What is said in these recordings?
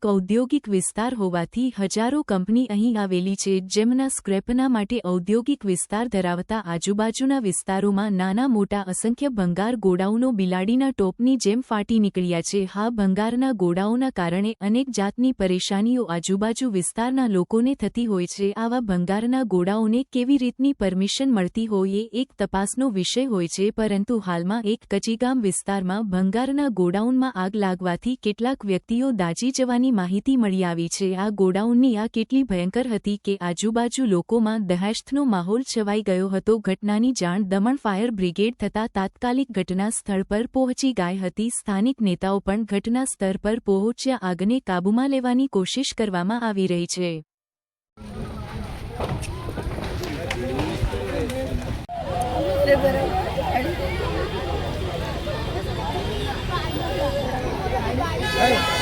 એક ઔદ્યોગિક વિસ્તાર હોવાથી હજારો કંપની અહીં આવેલી છે, જેમના સ્ક્રેપના માટે ઔદ્યોગિક વિસ્તાર ધરાવતા આજુબાજુના વિસ્તારોમાં નાના મોટા અસંખ્ય ભંગાર ગોડાઉનો બિલાડીના ટોપની જેમ ફાટી નીકળ્યા છે. હા, ભંગારના ગોડાઓના કારણે અનેક જાતની પરેશાનીઓ આજુબાજુ વિસ્તારના લોકોને થતી હોય છે. આવા ભંગારના ગોડાઓને કેવી રીતની પરમિશન મળતી હોય એ એક તપાસનો વિષય હોય છે, પરંતુ હાલમાં એક કચીગામ વિસ્તારમાં ભંગારના ગોડાઉનમાં આગ લાગવાથી કેટલાક વ્યક્તિઓ દાજી જવાની માહિતી મળી આવી છે. આ ગોડાઉનની આ કેટલી ભયંકર હતી કે આજુબાજુ લોકોમાં દહેશતનો માહોલ છવાઈ ગયો હતો. ઘટનાની જાણ દમણ ફાયર બ્રિગેડ થતાં તાત્કાલિક ઘટના સ્થળ પર પહોંચી ગઈ હતી. સ્થાનિક નેતાઓ પણ ઘટના સ્તર પર પહોંચ્યા આગને કાબૂમાં લેવાની કોશિશ કરવામાં આવી રહી છે. भाई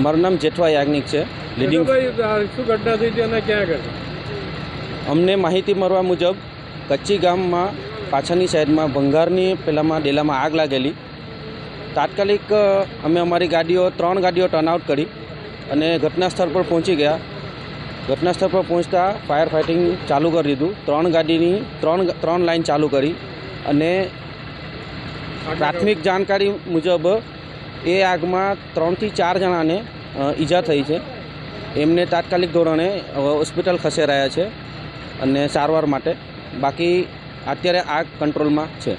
મારું નામ જેઠવા યાજ્ઞિક છે. લીડિંગ શું ઘટના થઈ હતી અને ક્યાં ઘટી અમને માહિતી મળવા મુજબ કચ્છી ગામમાં પાછળની સાઈડમાં ભંગારની પહેલાંમાં ડેલામાં આગ લાગેલી. તાત્કાલિક અમે અમારી ગાડીઓ ત્રણ ગાડીઓ ટર્નઆઉટ કરી અને ઘટના સ્થળ પર પહોંચી ગયા. ઘટના સ્થળ પર પહોંચતા ફાયર ફાઇટિંગ ચાલુ કરી દીધું. ત્રણ ગાડીની ત્રણ ત્રણ લાઇન ચાલુ કરી અને પ્રાથમિક જાણકારી મુજબ એ આગમાં ત્રણથી ચાર જણાને ઈજા થઈ છે. એમને તાત્કાલિક ધોરણે હોસ્પિટલ ખસેડાયા છે અને સારવાર માટે. બાકી અત્યારે આગ કંટ્રોલમાં છે.